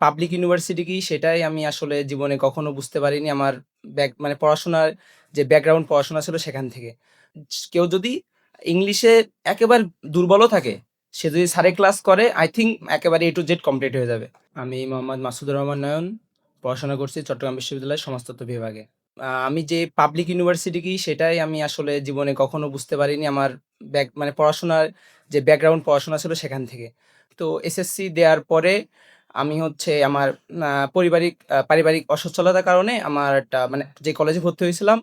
Public university কি সেটাই আমি আসলে জীবনে কখনো বুঝতে পারিনি। আমার ব্যাক মানে পড়াশোনার যে ব্যাকগ্রাউন্ড পড়াশোনা ছিল সেখান থেকে। কেউ যদি ইংলিশে একেবারে দুর্বলও থাকে, সে যদি স্যারে ক্লাস করে আই থিঙ্ক একেবারে A টু জেড কমপ্লিট হয়ে যাবে। আমি মোহাম্মদ মাসুদুর রহমান নয়ন। পড়াশোনা করছি চট্টগ্রাম বিশ্ববিদ্যালয়ের সমাজতত্ত্ব বিভাগে। আমি যে পাবলিক ইউনিভার্সিটি কি সেটাই আমি আসলে জীবনে কখনো বুঝতে পারিনি। আমার ব্যাক মানে পড়াশোনার যে ব্যাকগ্রাউন্ড পড়াশোনা ছিল সেখান থেকে। তো এসএসসি দেওয়ার পরে আমি হচ্ছে আমার পারিবারিক পারিবারিক অসচ্ছলতার কারণে আমার একটা মানে যে কলেজে ভর্তি হয়েছিলাম,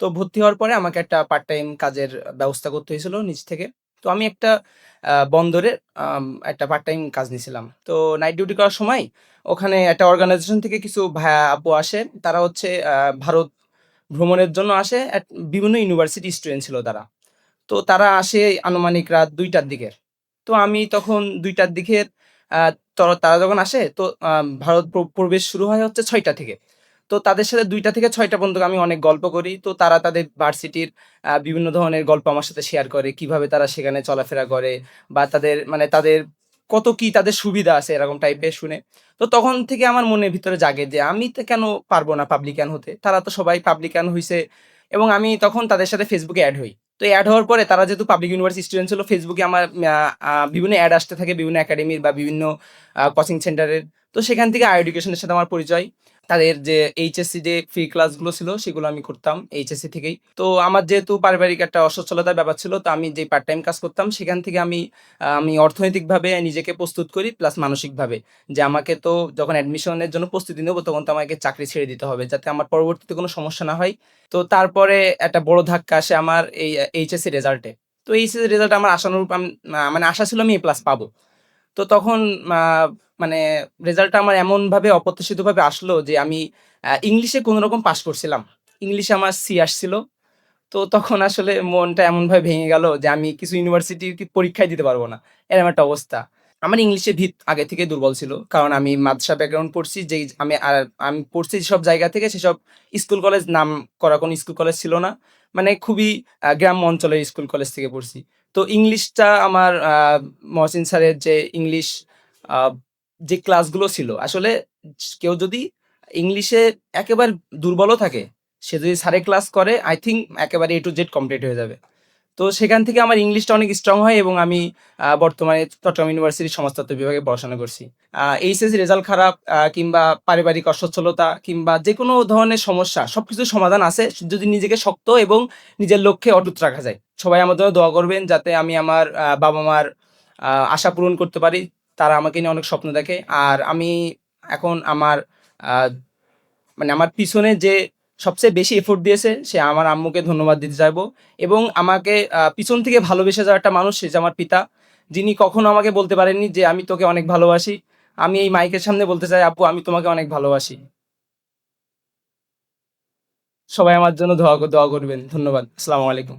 তো ভর্তি হওয়ার পরে আমাকে একটা পার্ট টাইম কাজের ব্যবস্থা করতে হয়েছিল নিজ থেকে। তো আমি একটা বন্দরের একটা পার্ট টাইম কাজ নিয়েছিলাম তো নাইট ডিউটি করার সময় ওখানে একটা অর্গানাইজেশন থেকে কিছু ভাইয়া আপু আসে। তারা হচ্ছে ভারত ভ্রমণের জন্য আসে। বিভিন্ন ইউনিভার্সিটি স্টুডেন্ট ছিল তারা। তো তারা আসে আনুমানিক রাত দুইটার দিকের তো আমি তখন ২ টার দিকে আ ত তারা যখন আসে, তো ভারত প্র, প্রবেশ শুরু হয় হচ্ছে ছয়টা থেকে। তো তাদের সাথে দুইটা থেকে ছয়টা পর্যন্ত আমি অনেক গল্প করি। তো তারা তাদের ভার্সিটির বিভিন্ন ধরনের গল্প আমার সাথে শেয়ার করে। কীভাবে তারা সেখানে চলাফেরা করে বা তাদের মানে তাদের কত কি তাদের সুবিধা আছে এরকম টাইপের শুনে। তো তখন থেকে আমার মনের ভিতরে জাগে যে আমি তো কেন পারব না পাবলিকান হতে? তারা তো সবাই পাবলিকান হইছে এবং আমি তখন তাদের সাথে ফেসবুকে অ্যাড হই। তো অ্যাড হওয়ার পরে তারা যেহেতু পাবলিক ইউনিভার্সিটি স্টুডেন্ট ছিল ফেসবুকে আমার বিভিন্ন অ্যাড আসতে থাকে, বিভিন্ন একাডেমির বা বিভিন্ন কোচিং সেন্টারের। তো সেখান থেকে আই এডুকেশনের সাথে আমার পরিচয়। তাদের যে এইচএসসি যে ফ্রি ক্লাসগুলো ছিল, সেগুলো আমি করতাম এইচএসসি থেকেই। তো আমার যেহেতু পারিবারিক একটা অসচ্ছলতার ব্যাপার ছিল, তো আমি যেই পার্ট টাইম কাজ করতাম, সেখান থেকে আমি আমি অর্থনৈতিকভাবে নিজেকে প্রস্তুত করি প্লাস মানসিকভাবে। যে আমাকে তো যখন অ্যাডমিশনের জন্য প্রস্তুতি নেব, তখন তো আমাকে চাকরি ছেড়ে দিতে হবে, যাতে আমার পরবর্তীতে কোনো সমস্যা না হয়। তো তারপরে একটা বড় ধাক্কা আসে আমার এই এইচএসসি রেজাল্টে। তো এইচএসসি রেজাল্ট আমার আশানুরূপ মানে আশা ছিল আমি এ প্লাস পাবো। তো তখন মানে রেজাল্টটা আমার এমনভাবে অপ্রত্যাশিতভাবে আসলো যে আমি ইংলিশে কোনরকম পাস করছিলাম। ইংলিশে আমার সি আসছিল। তো তখন আসলে মনটা এমনভাবে ভেঙে গেল যে আমি কিছু ইউনিভার্সিটির কি পরীক্ষাই দিতে পারব না। এরকম একটা অবস্থা। আমার ইংলিশে ভিত আগে থেকেই দুর্বল ছিল। কারণ আমি মাদ্রাসা ব্যাকগ্রাউন্ড পড়ছি, যেই আমি আমি পড়ছি যেসব জায়গা থেকে সেসব স্কুল কলেজ নাম করা কোনো স্কুল কলেজ ছিল না। মানে খুবই গ্রাম অঞ্চলের স্কুল কলেজ থেকে পড়ছি। তো ইংলিশটা আমার মহসিন স্যারের যে ইংলিশ যে ক্লাসগুলো ছিল আসলে কেউ যদি ইংলিশে একেবারে দুর্বলও থাকে, সে যদি স্যারে ক্লাস করে আই থিঙ্ক একেবারে এ টু জেড কমপ্লিট হয়ে যাবে। তো সেখান থেকে আমার ইংলিশটা অনেক স্ট্রং হয় এবং আমি বর্তমানে চট্টগ্রাম ইউনিভার্সিটির সমাজতত্ত্ব বিভাগে পড়াশোনা করছি। আ, এইচএসসি রেজাল্ট খারাপ কিংবা পারিবারিক অসচ্ছলতা, কিংবা যে কোনো ধরনের সমস্যা সব সবকিছুর সমাধান আছে যদি নিজেকে শক্ত এবং নিজের লক্ষ্যে অটুট রাখা যায়। সবাই আমার জন্য দোয়া করবেন যাতে আমি আমার বাবা-মার আশা পূরণ করতে পারি। তারা আমাকে নিয়ে অনেক স্বপ্ন দেখে। আর আমি এখন আমার মানে আমার পিছনে যে সবচেয়ে বেশি এফোর্ট দিয়েছে, সে আমার আম্মুকে ধন্যবাদ দিতে চাইব এবং আমাকে পিছন থেকে ভালোবেসে যাওয়া একটা মানুষ, সে যে আমার পিতা। যিনি কখনো আমাকে বলতে পারেননি যে আমি তোকে অনেক ভালোবাসি। আমি এই মাইকের সামনে বলতে চাই, আপু, আমি তোমাকে অনেক ভালোবাসি। সবাই আমার জন্য দোয়া দোয়া করবেন। ধন্যবাদ। আসসালামু আলাইকুম।